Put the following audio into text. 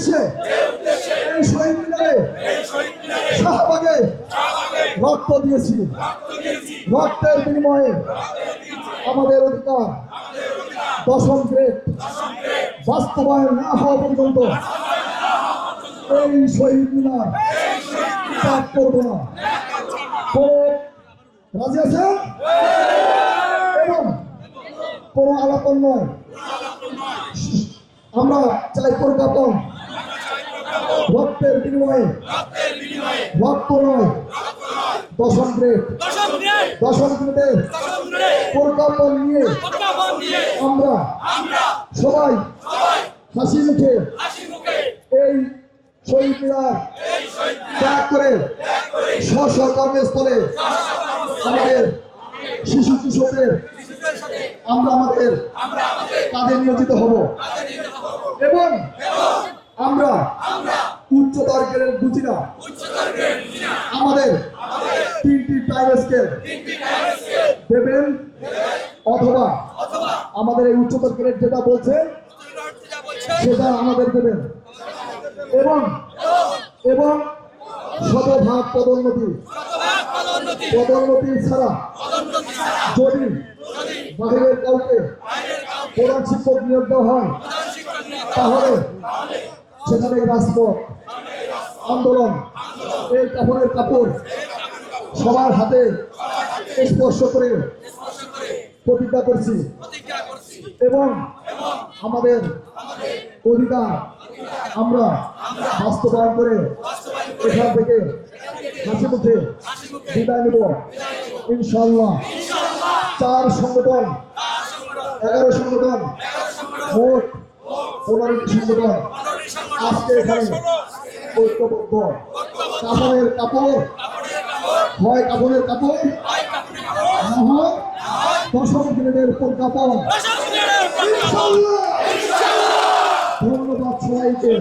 উদ্দেশ্যে এই শহীদ মিনারে শাহবাগে রক্ত দিয়েছি। রক্তের বিনিময়ে আমাদের অধিকার দশম গ্রেড বাস্তবায়ন না হওয়া পর্যন্ত এই শহীদ মিনার ত্যাগ করব না। রাজি এবং কোন আলাপন নয়। আমরা চাই পরিবর্তন বিনিময়ে। রক্ত নয়। দশম গ্রেড আমরা সবাই হাসি মুখে এই ত্যাগ করে স্ব কর্মস্থলে আমাদের শিশু কিশোরদের আমরা আমাদের কাজে নিয়োজিত হব। এবং আমরা গ্রেড বুঝি আমাদের তিনটি টাইম স্কেল দেবেন অথবা আমাদের এই উচ্চতর গ্রেড যেটা বলছে, সেটা আমাদের দেবেন। এবং এবং শতভাগ পদোন্নতি। পদোন্নতি ছাড়া যদি বাহিরের কাউকে প্রধান শিক্ষক নিয়োগ দেওয়া হয়, তাহলে সেখানে রাজপথ। আন্দোলন এই কাপড়ের কাপড় সবার হাতে স্পর্শ করে প্রতিজ্ঞা করছি এবং আমাদের অধিকার আমরা বাস্তবায়ন করে এখান থেকে হাসি মুখে বিদায় নেব। ইনশাল্লাহ চার সংগঠন, এগারো সংগঠন, মোট পনেরোটি সংগঠন আজকে এখানে ঐক্যবদ্ধ। কাপড়ের কাপড়। হয় কাপড়ের কাপড়। দশম গ্রেডের পর কাপড় ধন্যবাদ সবাইকে।